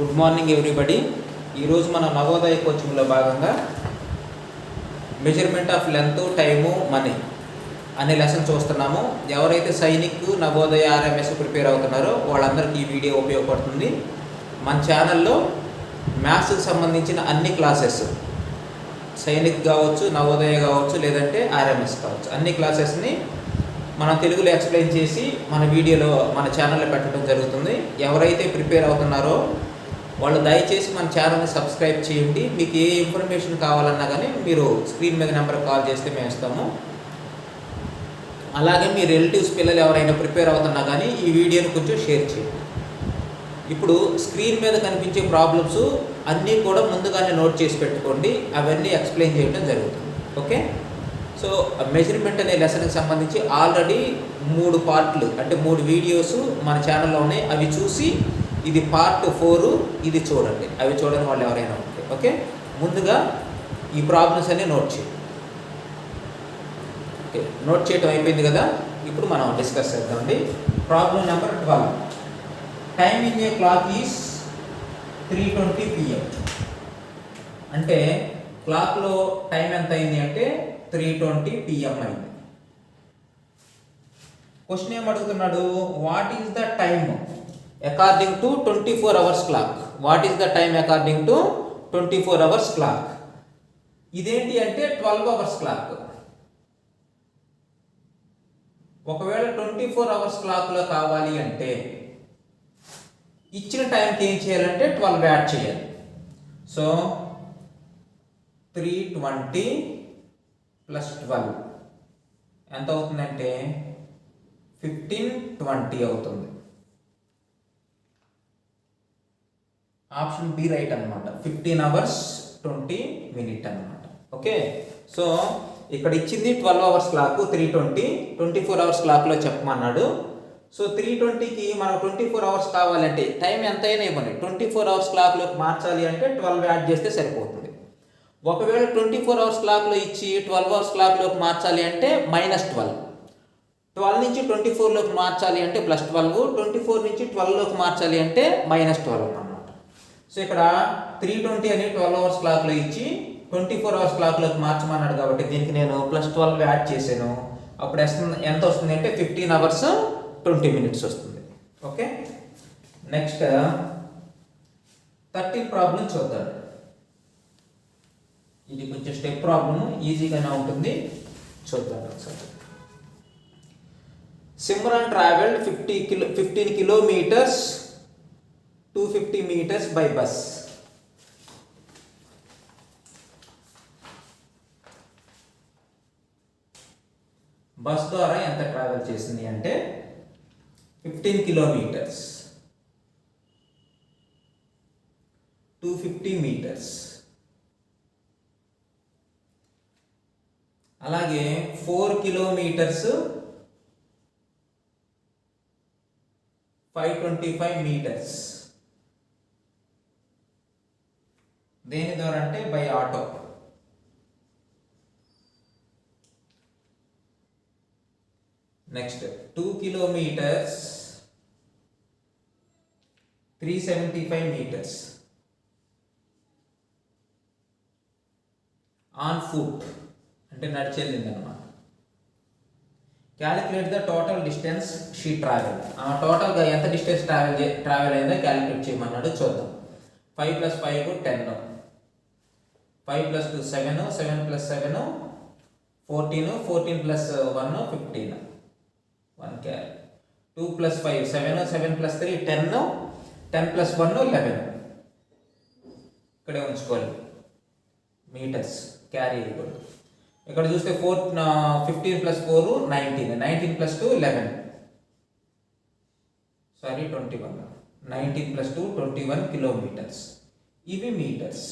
Good morning everybody. ఈరోజు మన నవోదయ కోచింగ్లో భాగంగా measurement of length time money అనే లెసన్ చూస్తున్నాము. ఎవరైతే సైనిక్ నవోదయ ఆర్ఎంఎస్ ప్రిపేర్ అవుతున్నారో వాళ్ళందరికీ ఈ వీడియో ఉపయోగపడుతుంది. మన ఛానల్లో మ్యాథ్స్కి సంబంధించిన అన్ని క్లాసెస్ సైనిక్ కావచ్చు నవోదయ కావచ్చు లేదంటే ఆర్ఎంఎస్ కావచ్చు అన్ని క్లాసెస్ని మనం తెలుగులో ఎక్స్ప్లెయిన్ చేసి మన వీడియోలో మన ఛానల్లో పెట్టడం జరుగుతుంది. ఎవరైతే ప్రిపేర్ అవుతున్నారో వాళ్ళు దయచేసి మన ఛానల్ని సబ్స్క్రైబ్ చేయండి. మీకు ఏ ఇన్ఫర్మేషన్ కావాలన్నా కానీ మీరు స్క్రీన్ మీద నెంబర్ కాల్ చేస్తే మేము ఇస్తాము. అలాగే మీ రిలేటివ్స్ పిల్లలు ఎవరైనా ప్రిపేర్ అవుతున్నా కానీ ఈ వీడియోని కొంచెం షేర్ చేయండి. ఇప్పుడు స్క్రీన్ మీద కనిపించే ప్రాబ్లమ్స్ అన్నీ కూడా ముందుగానే నోట్ చేసి పెట్టుకోండి. అవన్నీ ఎక్స్ప్లెయిన్ చేయడం జరుగుతుంది. ఓకే? సో మెజర్మెంట్ అనే లెసన్కి సంబంధించి ఆల్రెడీ మూడు పార్ట్లు అంటే మూడు వీడియోస్ మన ఛానల్లో ఉన్నాయి. అవి చూసి ఇది పార్ట్ ఫోర్ ఇది చూడండి. అవి చూడని వాళ్ళు ఎవరైనా ఉంటే ఓకే? ముందుగా ఈ ప్రాబ్లమ్స్ అన్ని నోట్ చేయండి ఓకే? నోట్ చేయటం అయిపోయింది కదా? ఇప్పుడు మనం డిస్కస్ చేద్దామండి. Problem number twelve time in a clock is three twenty PM అంటే క్లాక్లో టైం ఎంత అయింది అంటే త్రీ ట్వంటీ పిఎం అయింది. క్వశ్చన్ ఏం అడుగుతున్నాడు? What is the time according to twenty four hours clock what is the time according to twenty four hours clock ఇదేంటి అంటే ట్వెల్వ్ అవర్స్ క్లాక్ ఒకవేళ ట్వంటీ ఫోర్ అవర్స్ క్లాక్లో కావాలి అంటే ఇచ్చిన టైంకి ఏం చేయాలంటే ట్వెల్వ్ యాడ్ చేయాలి. So three twenty plus twelve ఎంత అవుతుందంటే ఫిఫ్టీన్ ట్వంటీ అవుతుంది. ఆప్షన్ బి రైట్ అనమాట ఫిఫ్టీన్ అవర్స్ ట్వంటీ మినిట్ అనమాట ఓకే? సో ఇక్కడ ఇచ్చింది twelve hours clock three twenty twenty four hours క్లాక్లో చెప్పమన్నాడు. సో త్రీ ట్వంటీకి మనం ట్వంటీ ఫోర్ అవర్స్ కావాలంటే టైం ఎంతైనా ఇవ్వండి. ట్వంటీ ఫోర్ అవర్స్ క్లాక్లోకి మార్చాలి అంటే ట్వెల్వ్ యాడ్ చేస్తే సరిపోతుంది. ఒకవేళ ట్వంటీ ఫోర్ అవర్స్ క్లాక్లో ఇచ్చి ట్వెల్వ్ అవర్స్ క్లాక్లోకి మార్చాలి అంటే మైనస్ ట్వెల్వ్ ట్వెల్వ్ నుంచి ట్వంటీ ఫోర్లోకి మార్చాలి అంటే ప్లస్ ట్వెల్వ్ ట్వంటీ ఫోర్ నుంచి ట్వెల్వ్లోకి మార్చాలి అంటే మైనస్ ట్వెల్వ్ అన్నమాట. సో ఇక్కడ త్రీ ట్వంటీ అని ట్వెల్వ్ అవర్స్ క్లాక్లో ఇచ్చి ట్వంటీ ఫోర్ అవర్స్ క్లాక్లోకి మార్చమన్నాడు కాబట్టి దీనికి నేను ప్లస్ ట్వెల్వ్ యాడ్ చేశాను. అప్పుడు వస్తుంది ఎంత వస్తుంది అంటే ఫిఫ్టీన్ అవర్స్ ట్వంటీ మినిట్స్ వస్తుంది. ఓకే నెక్స్ట్ థర్టీన్ ప్రాబ్లం చూద్దాం. ఇది కొంచెం స్టెప్ ప్రాబ్లం ఈజీగానే ఉంటుంది. చూద్దాం ఒకసారి. Simran travelled fifty kilo fifteen kilometres two fifty metres by bus bus ద్వారా ఎంత ట్రావెల్ చేసింది అంటే fifteen kilometres two fifty metres అలాగే four kilometres five twenty five metres దేని ద్వారా అంటే by auto. Next two kilometres three seventy five metres. On foot అంటే నడిచెళ్ళింది అనమాట calculate the total distance she travel ఆ టోటల్గా ఎంత డిస్టెన్స్ ట్రావెల్ ట్రావెల్ అయిందో క్యాలిక్యులేట్ చేయమన్నాడు చూద్దాం. Five plus five ten. Five plus two seven seven plus seven fourteen fourteen plus one fifteen. One carry two plus five seven seven plus three ten. Ten plus one eleven. ఇక్కడే ఉంచుకోవాలి. Metres. Carry ఇవ్వకూడదు ఇక్కడ చూస్తే four fifteen plus four nineteen. Nineteen plus two eleven. Sorry twenty one. Nineteen plus two twenty one kilometres. ఇవి metres.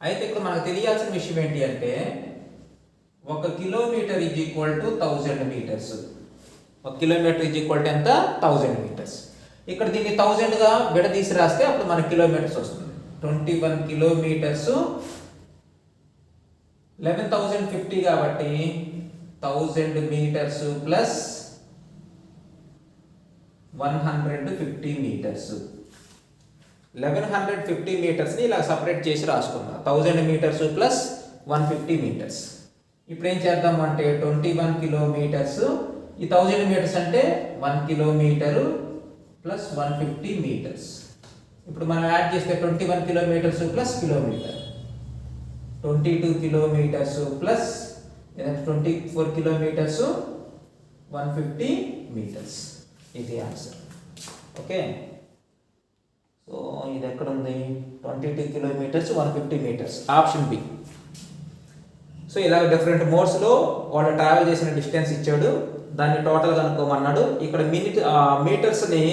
అయితే ఇక్కడ మనకు తెలియాల్సిన విషయం ఏంటి అంటే ఒక kilometre is equal to thousand metres ఒక కిలోమీటర్ ఈజ్ ఈక్వల్ టు ఎంత? థౌజండ్ మీటర్స్ ఇక్కడ దీన్ని థౌజండ్గా విడదీసి రాస్తే అప్పుడు మనకి కిలోమీటర్స్ వస్తుంది. Twenty one kilometres eleven thousand fifty కాబట్టి thousand metres plus one hundred fifty metres eleven hundred fifty మీటర్స్ని ఇలా సపరేట్ చేసి రాసుకుందాం thousand metres plus one fifty metres. ఇప్పుడు ఏం చేద్దాం అంటే ట్వంటీ వన్ కిలోమీటర్స్ ఈ థౌజండ్ మీటర్స్ అంటే one kilometre plus one fifty metres. ఇప్పుడు మనం యాడ్ చేస్తే twenty one kilometres plus kilometre twenty two kilometres plus twenty four kilometres one fifty metres. ఇది ఆన్సర్. ఓకే? సో ఇది ఎక్కడ ఉంది twenty two kilometres one fifty metres option B so ఇలా different మోడ్స్లో వాళ్ళు ట్రావెల్ చేసిన డిస్టెన్స్ ఇచ్చాడు. దాన్ని టోటల్ కనుక్కోమన్నాడు ఇక్కడ మినిట్ మీటర్స్ని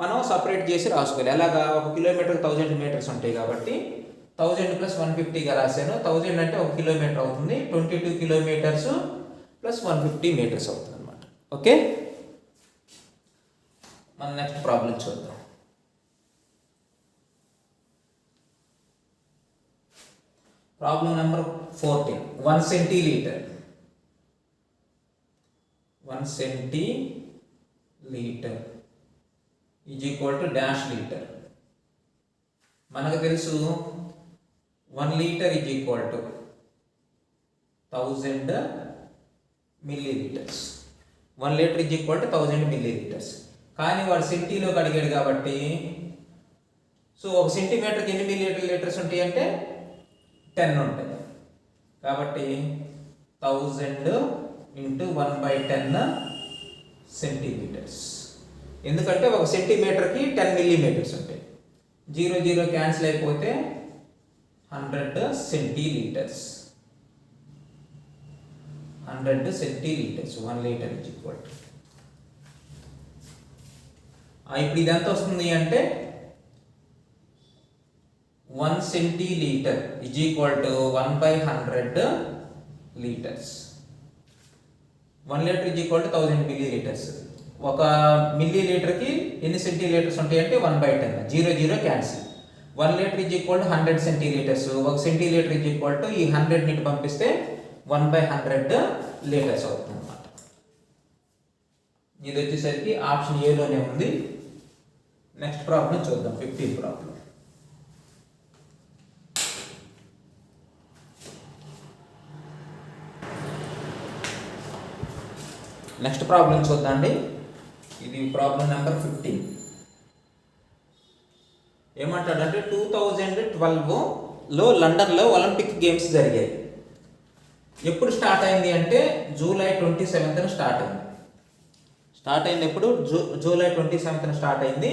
మనం సపరేట్ చేసి రాసుకోవాలి. ఎలాగా ఒక కిలోమీటర్ థౌజండ్ మీటర్స్ ఉంటాయి కాబట్టి థౌజండ్ ప్లస్ వన్ ఫిఫ్టీగా రాశాను. థౌజండ్ అంటే ఒక కిలోమీటర్ అవుతుంది. Twenty two kilometres plus one fifty metres అవుతుంది అనమాట ఓకే మన నెక్స్ట్ ప్రాబ్లం చూద్దాం. Problem number fourteen one centilitre one centilitre is equal to dash litre మనకు తెలుసు one litre is equal to thousand millilitres one litre is equal to thousand millilitres కానీ వాడు సెంటీలోకి అడిగాడు కాబట్టి సో ఒక సెంటీమీటర్కి ఎన్ని మిల్లీ లీటర్స్ ఉంటాయి అంటే టెన్ ఉంటుంది కాబట్టి thousand into one by ten centimetres ఎందుకంటే ఒక సెంటీమీటర్కి టెన్ మిల్లీమీటర్స్ ఉంటాయి. జీరో జీరో క్యాన్సిల్ అయిపోతే hundred centilitres hundred centilitres one litre is equal ఇప్పుడు ఇది ఎంత వస్తుంది అంటే one centilitre is equal to one by hundred litres one litre is equal to thousand millilitres ఒక మిల్లీ లీటర్కి ఎన్ని సెంటీ లీటర్స్ ఉంటాయి అంటే one by ten zero zero cancel one litre is equal to hundred centilitres ఒక centilitre is equal to ఈ hundred నీటి పంపిస్తే వన్ బై హండ్రెడ్ లీటర్స్ అవుతుంది అనమాట ఇది వచ్చేసరికి ఆప్షన్ ఏలోనే ఉంది. నెక్స్ట్ ప్రాబ్లం చూద్దాం. ఫిఫ్టీన్ ప్రాబ్లం నెక్స్ట్ ప్రాబ్లం చూద్దాండి ఇది ప్రాబ్లం నెంబర్ ఫిఫ్టీన్. ఏమంటాడంటే టూ థౌజండ్ ట్వెల్వ్లో లండన్లో ఒలింపిక్ గేమ్స్ జరిగాయి. ఎప్పుడు స్టార్ట్ అయింది అంటే జూలై ట్వంటీ సెవెంత్న స్టార్ట్ అయింది. స్టార్ట్ అయింది ఎప్పుడు? జూ జూలై ట్వంటీ సెవెంత్న స్టార్ట్ అయింది.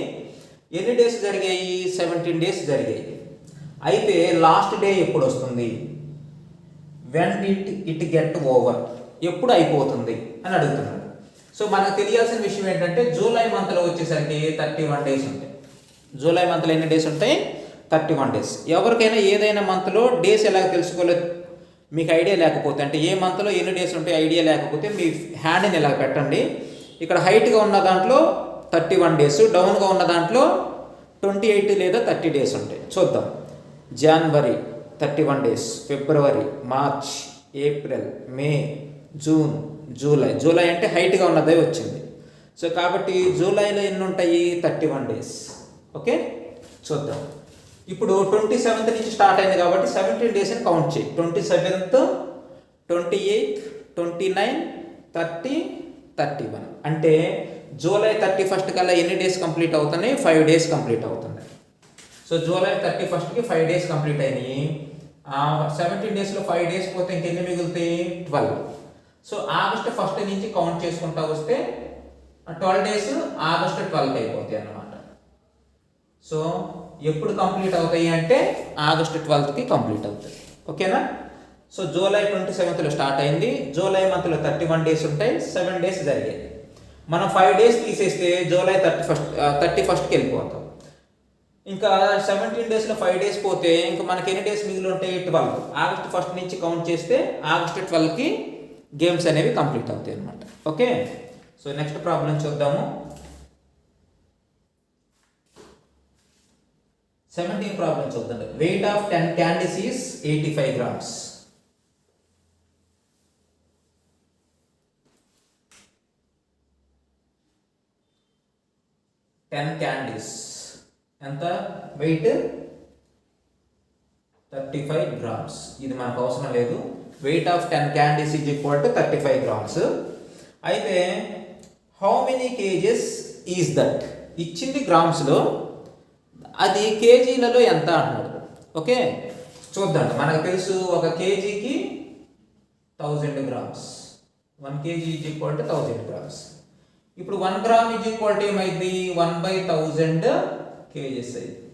ఎన్ని డేస్ జరిగాయి? సెవెంటీన్ డేస్ జరిగాయి. అయితే లాస్ట్ డే ఎప్పుడు వస్తుంది when it it get over? ఎప్పుడు అయిపోతుంది అని అడుగుతున్నాడు. సో మనకు తెలియాల్సిన విషయం ఏంటంటే జూలై మంత్లో వచ్చేసరికి థర్టీ వన్ డేస్ ఉంటాయి. జూలై మంత్లో ఎన్ని డేస్ ఉంటాయి? థర్టీ వన్ డేస్ ఎవరికైనా ఏదైనా మంత్లో డేస్ ఎలా తెలుసుకోలేదు మీకు ఐడియా లేకపోతే అంటే ఏ మంత్లో ఎన్ని డేస్ ఉంటాయి ఐడియా లేకపోతే మీ హ్యాండ్ని ఇలా పెట్టండి. ఇక్కడ హైట్గా ఉన్న దాంట్లో థర్టీ వన్ డేస్ డౌన్గా ఉన్న దాంట్లో ట్వంటీ ఎయిట్ లేదా థర్టీ డేస్ ఉంటాయి. చూద్దాం. January thirty one days February March April May June July. July అంటే హైట్గా ఉన్నదే వచ్చింది. సో కాబట్టి జూలైలో ఎన్ని ఉంటాయి థర్టీ వన్ డేస్. ఓకే? చూద్దాం. ఇప్పుడు ట్వంటీ సెవెంత్ నుంచి స్టార్ట్ అయింది కాబట్టి సెవెంటీన్ డేస్ అని కౌంట్ చేయి. Twenty seventh twenty eighth twenty nine thirty thirty one. అంటే జూలై థర్టీ ఫస్ట్ కల్లా ఎన్ని డేస్ కంప్లీట్ అవుతున్నాయి? ఫైవ్ డేస్ కంప్లీట్ అవుతున్నాయి. సో జూలై థర్టీ ఫస్ట్కి ఫైవ్ డేస్ కంప్లీట్ అయినాయి. సెవెంటీన్ డేస్లో ఫైవ్ డేస్ పోతే ఇంకెన్ని మిగులుతాయి? ట్వెల్వ్. సో ఆగస్ట్ ఫస్ట్ నుంచి కౌంట్ చేసుకుంటా వస్తే ట్వెల్వ్ డేస్ ఆగస్ట్ ట్వెల్త్ అయిపోతాయి అన్నమాట. సో ఎప్పుడు కంప్లీట్ అవుతాయి అంటే ఆగస్టు ట్వెల్త్కి కంప్లీట్ అవుతాయి. ఓకేనా? సో జూలై ట్వంటీ సెవెంత్లో స్టార్ట్ అయింది. జూలై మంత్లో థర్టీ వన్ డేస్ ఉంటాయి. సెవెన్ డేస్ జరిగేది మనం ఫైవ్ డేస్ తీసేస్తే జూలై థర్టీ ఫస్ట్ థర్టీ ఫస్ట్కి వెళ్ళిపోతాం. ఇంకా సెవెంటీన్ డేస్లో ఫైవ్ డేస్ పోతే ఇంకా మనకి ఎన్ని డేస్ మిగిలి ఉంటాయి? ట్వెల్వ్. ఆగస్ట్ ఫస్ట్ నుంచి కౌంట్ చేస్తే ఆగస్ట్ ట్వెల్వ్కి గేమ్స్ అనేవి కంప్లీట్ అవుతాయి అనమాట ఓకే? సో నెక్స్ట్ ప్రాబ్లం చూద్దాము. సెవెంటీన్ ప్రాబ్లం చూద్దాం. Weight of ten candies is eighty five grams. Ten candies. ఎంత? వెయిట్? థర్టీ ఫైవ్ గ్రామ్స్ ఇది మనకు అవసరం లేదు. Weight of ten candies is equal to thirty five grams అయితే how many kgs is that ఇచ్చింది గ్రామ్స్లో. అది కేజీలలో ఎంత అంటున్నాడు. ఓకే? చూద్దాం. మనకు తెలుసు ఒక కేజీకి thousand grams one kg is equal to thousand grams ఇప్పుడు one gram is equal to ఏమైంది? వన్ బై థౌజండ్ కేజెస్ అయింది.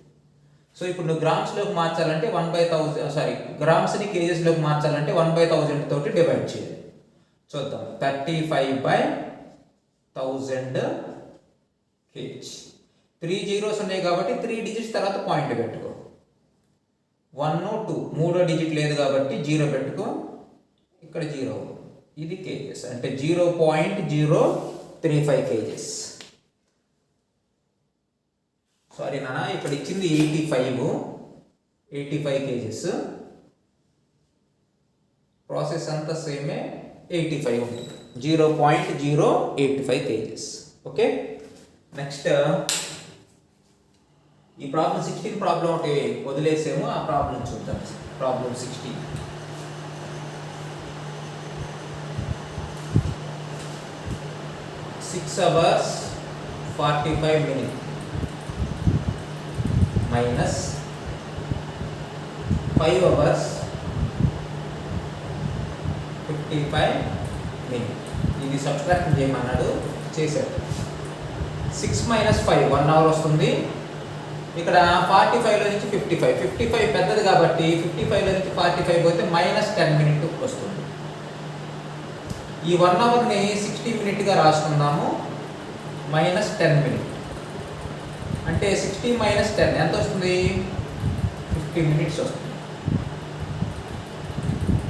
సో ఇప్పుడు నువ్వు గ్రామ్స్లోకి మార్చాలంటే వన్ బై థౌజండ్ సారీ గ్రామ్స్ని కేజెస్లోకి మార్చాలంటే వన్ బై థౌజండ్ తోటి డివైడ్ చేయాలి. చూద్దాం. Thirty five by thousand kg three zeros ఉన్నాయి కాబట్టి త్రీ డిజిట్స్ తర్వాత పాయింట్ పెట్టుకో. వన్ టూ మూడో డిజిట్ లేదు కాబట్టి జీరో పెట్టుకో. ఇక్కడ జీరో ఇది కేజెస్ అంటే zero point zero three five kgs sorry ఇక్కడ ఇచ్చింది eighty five eighty five kgs process అంతా సేమే ఎయిటీ ఫైవ్ ఉంటుంది zero point zero eighty five kgs okay next ఈ ప్రాబ్లం సిక్స్టీన్ ప్రాబ్లం ఒకటి వదిలేసాము ఆ ప్రాబ్లం చూద్దాం. Problem sixteen six hours forty five minute minus five hours fifty five minute ఇది subtract చేయమన్నాడు చేశాడు. Six minus five one hour వస్తుంది. ఇక్కడ ఫార్టీ ఫైవ్లో నుంచి ఫిఫ్టీ ఫైవ్ ఫిఫ్టీ ఫైవ్ పెద్దది కాబట్టి ఫిఫ్టీ ఫైవ్లో నుంచి ఫార్టీ ఫైవ్ పోతే మైనస్ టెన్ మినిట్ వస్తుంది. ఈ వన్ అవర్ని సిక్స్టీ మినిట్గా రాసుకున్నాము మైనస్ టెన్ మినిట్ అంటే సిక్స్టీ మైనస్ టెన్ ఎంత వస్తుంది? ఫిఫ్టీ మినిట్స్ వస్తుంది.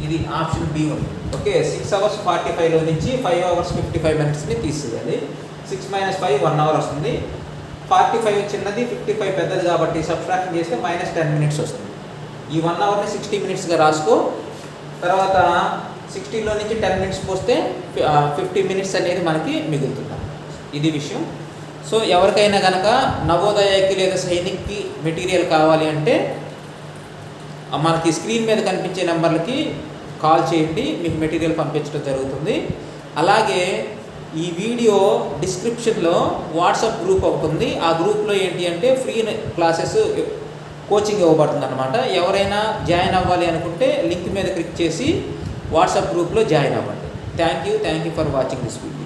ఇది ఆప్షన్ బి ఉంది ఓకే సిక్స్ అవర్స్ ఫార్టీ ఫైవ్లో నుంచి ఫైవ్ అవర్స్ ఫిఫ్టీ ఫైవ్ మినిట్స్ని తీసేయాలి. Six minus five one hour వస్తుంది. ఫార్టీ ఫైవ్ చిన్నది ఫిఫ్టీ ఫైవ్ పెద్దది కాబట్టి సబ్స్ట్రాక్షన్ చేస్తే మైనస్ టెన్ మినిట్స్ వస్తుంది. ఈ వన్ అవర్ని సిక్స్టీ మినిట్స్గా రాసుకో. తర్వాత సిక్స్టీలో నుంచి టెన్ మినిట్స్ పోస్తే ఫిఫ్టీ మినిట్స్ అనేది మనకి మిగులుతుంది ఇది విషయం. సో ఎవరికైనా కనుక నవోదయకి లేదా సైనిక్కి మెటీరియల్ కావాలి అంటే మనకి స్క్రీన్ మీద కనిపించే నెంబర్లకి కాల్ చేయండి మీకు మెటీరియల్ పంపించడం జరుగుతుంది. అలాగే ఈ వీడియో డిస్క్రిప్షన్లో వాట్సాప్ గ్రూప్ ఒకటి ఉంది. ఆ గ్రూప్లో ఏంటి అంటే ఫ్రీ క్లాసెస్ కోచింగ్ ఇవ్వబడుతుంది అనమాట ఎవరైనా జాయిన్ అవ్వాలి అనుకుంటే లింక్ మీద క్లిక్ చేసి వాట్సాప్ గ్రూప్లో జాయిన్ అవ్వండి. Thank you thank you for watching this video.